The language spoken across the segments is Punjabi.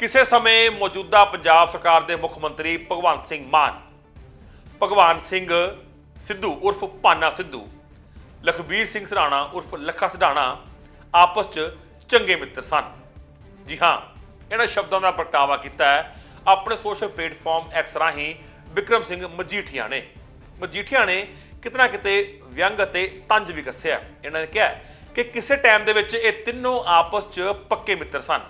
ਕਿਸੇ ਸਮੇਂ ਮੌਜੂਦਾ ਪੰਜਾਬ ਸਰਕਾਰ ਦੇ ਮੁੱਖ ਮੰਤਰੀ ਭਗਵੰਤ ਸਿੰਘ ਮਾਨ, ਭਗਵਾਨ ਸਿੰਘ ਸਿੱਧੂ ਉਰਫ ਭਾਨਾ ਸਿੱਧੂ, ਲਖਬੀਰ ਸਿੰਘ ਸਰਾਣਾ ਉਰਫ ਲੱਖਾ ਸਢਾਣਾ ਆਪਸ 'ਚ ਚੰਗੇ ਮਿੱਤਰ ਸਨ। ਜੀ ਹਾਂ, ਇਹਨਾਂ ਸ਼ਬਦਾਂ ਦਾ ਪ੍ਰਗਟਾਵਾ ਕੀਤਾ ਹੈ। ਆਪਣੇ ਸੋਸ਼ਲ ਪਲੇਟਫਾਰਮ ਐਕਸ ਰਾਹੀਂ ਵਿਕਰਮ ਸਿੰਘ ਮਜੀਠੀਆ ਨੇ। ਮਜੀਠੀਆ ਨੇ ਕਿਤਨਾ ਕਿਤੇ ਵਿਅੰਗ ਅਤੇ ਤੰਜ ਵੀ ਕੱਸਿਆ। ਇਹਨਾਂ ਨੇ ਕਿਹਾ ਕਿ ਕਿਸੇ ਟਾਈਮ ਦੇ ਵਿੱਚ ਇਹ ਤਿੰਨੋਂ ਆਪਸ 'ਚ ਪੱਕੇ ਮਿੱਤਰ ਸਨ।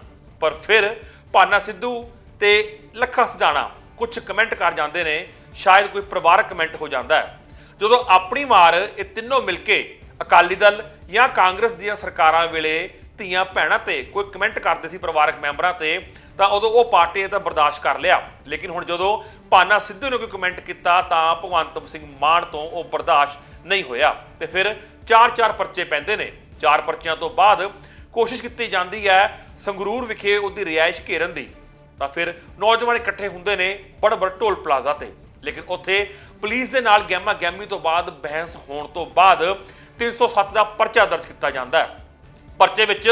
ਪਰ ਫਿਰ ਭਾਨਾ ਸਿੱਧੂ ਤੇ ਲੱਖਾ ਸਿਧਾਣਾ ਕੁਝ ਕਮੈਂਟ ਕਰ ਜਾਂਦੇ ਨੇ, ਸ਼ਾਇਦ ਕੋਈ ਪਰਿਵਾਰਕ ਕਮੈਂਟ ਹੋ ਜਾਂਦਾ ਹੈ। ਜਦੋਂ ਆਪਣੀ ਮਾਰ ਇਹ ਤਿੰਨੋਂ ਮਿਲ ਕੇ ਅਕਾਲੀ ਦਲ ਜਾਂ ਕਾਂਗਰਸ ਦੀਆਂ ਸਰਕਾਰਾਂ ਵੇਲੇ ਧੀਆਂ ਭੈਣਾਂ ਤੇ ਕੋਈ ਕਮੈਂਟ ਕਰਦੇ ਸੀ ਪਰਿਵਾਰਕ ਮੈਂਬਰਾਂ ਤੇ, ਤਾਂ ਉਦੋਂ ਉਹ ਪਾਰਟੀ ਇਹ ਤਾਂ ਬਰਦਾਸ਼ਤ ਕਰ ਲਿਆ। ਲੇਕਿਨ ਹੁਣ ਜਦੋਂ ਭਾਨਾ ਸਿੱਧੂ ਨੇ ਕੋਈ ਕਮੈਂਟ ਕੀਤਾ, ਤਾਂ ਭਗਵੰਤ ਸਿੰਘ ਮਾਨ ਤੋਂ ਉਹ ਬਰਦਾਸ਼ਤ ਨਹੀਂ ਹੋਇਆ। ਤੇ ਫਿਰ ਚਾਰ ਚਾਰ ਪਰਚੇ ਪੈਂਦੇ ਨੇ। ਚਾਰ ਪਰਚਿਆਂ ਤੋਂ ਬਾਅਦ ਕੋਸ਼ਿਸ਼ ਕੀਤੀ ਜਾਂਦੀ ਹੈ ਸੰਗਰੂਰ ਵਿਖੇ ਉਹਦੀ ਰਿਹਾਇਸ਼ ਘੇਰਨ ਦੀ। ਤਾਂ ਫਿਰ ਨੌਜਵਾਨ ਇਕੱਠੇ ਹੁੰਦੇ ਨੇ ਬੜ ਬੜ ਢੋਲ ਪਲਾਜ਼ਾ ਤੇ। ਲੇਕਿਨ ਉੱਥੇ ਪੁਲਿਸ ਦੇ ਨਾਲ ਗੈਮਾ ਗੈਮੀ ਤੋਂ ਬਾਅਦ ਬਹਿਸ ਹੋਣ ਤੋਂ ਬਾਅਦ 307 ਦਾ ਪਰਚਾ ਦਰਜ ਕੀਤਾ ਜਾਂਦਾ ਹੈ। ਪਰਚੇ ਵਿੱਚ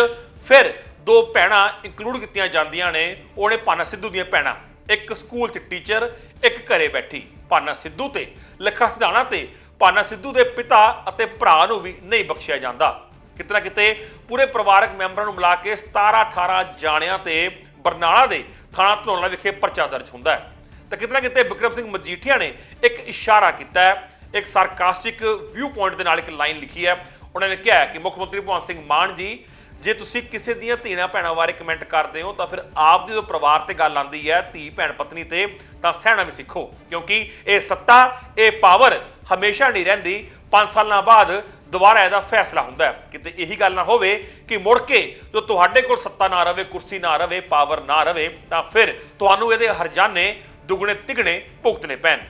ਫਿਰ ਦੋ ਭੈਣਾਂ ਇਨਕਲੂਡ ਕੀਤੀਆਂ ਜਾਂਦੀਆਂ ਨੇ। ਉਹਨੇ ਪਾਨਾ ਸਿੱਧੂ ਦੀਆਂ ਭੈਣਾਂ, ਇੱਕ ਸਕੂਲ 'ਚ ਟੀਚਰ ਇੱਕ ਘਰੇ ਬੈਠੀ। ਪਾਨਾ ਸਿੱਧੂ ਤੇ ਲੱਖਾ ਸਿਧਾਣਾ ਤੇ ਪਾਨਾ ਸਿੱਧੂ ਦੇ ਪਿਤਾ ਅਤੇ ਭਰਾ ਨੂੰ ਵੀ ਨਹੀਂ ਬਖਸ਼ਿਆ ਜਾਂਦਾ। ਕਿਤੇ ਨਾ ਕਿਤੇ ਪੂਰੇ ਪਰਿਵਾਰਕ ਮੈਂਬਰਾਂ ਨੂੰ ਮਿਲਾ ਕੇ 17 18 ਜਾਣਿਆਂ ਤੇ ਬਰਨਾਲਾ ਦੇ ਥਾਣਾ ਧਨੌਲਾ ਵਿਖੇ ਪਰਚਾ ਦਰਜ ਹੁੰਦਾ ਹੈ। ਤਾਂ ਕਿਤੇ ਨਾ ਕਿਤੇ ਵਿਕਰਮ ਸਿੰਘ ਮਜੀਠੀਆ ਨੇ ਇੱਕ ਇਸ਼ਾਰਾ ਕੀਤਾ ਹੈ, ਇੱਕ ਸਰਕਾਸਟਿਕ ਵਿਊ ਪੁਆਇੰਟ ਦੇ ਨਾਲ ਇੱਕ ਲਾਈਨ ਲਿਖੀ ਹੈ। ਉਹਨਾਂ ਨੇ ਕਿਹਾ ਕਿ ਮੁੱਖ ਮੰਤਰੀ ਭਗਵੰਤ ਸਿੰਘ ਮਾਨ ਜੀ, ਜੇ ਤੁਸੀਂ ਕਿਸੇ ਦੀਆਂ ਧੀਆਂ ਭੈਣਾਂ ਬਾਰੇ ਕਮੈਂਟ ਕਰਦੇ ਹੋ, ਤਾਂ ਫਿਰ ਆਪ ਦੀ ਜੋ ਪਰਿਵਾਰ ਤੇ ਗੱਲ ਆਉਂਦੀ ਹੈ, ਧੀ ਭੈਣ ਪਤਨੀ ਤੇ, ਤਾਂ ਸਹਿਣਾ ਵੀ ਸਿੱਖੋ। ਕਿਉਂਕਿ ਇਹ ਸੱਤਾ, ਇਹ ਪਾਵਰ ਹਮੇਸ਼ਾ ਨਹੀਂ ਰਹਿੰਦੀ। 5 ਸਾਲਾਂ ਬਾਅਦ ਦੁਬਾਰਾ ਇਹਦਾ ਫੈਸਲਾ ਹੁੰਦਾ ਹੈ ਕਿਤੇ ਇਹੀ ਗੱਲ ਨਾ ਹੋਵੇ ਕਿ ਮੁੜ ਕੇ ਜੋ ਤੁਹਾਡੇ ਕੋਲ ਸੱਤਾ ਨਾ ਰਵੇ, ਕੁਰਸੀ ਨਾ ਰਵੇ, ਪਾਵਰ ਨਾ ਰਵੇ, ਤਾਂ ਫਿਰ ਤੁਹਾਨੂੰ ਇਹਦੇ ਹਰਜਾਨੇ ਦੁੱਗਣੇ ਤਿਗਣੇ ਭੁਗਤਣੇ ਪੈਣ।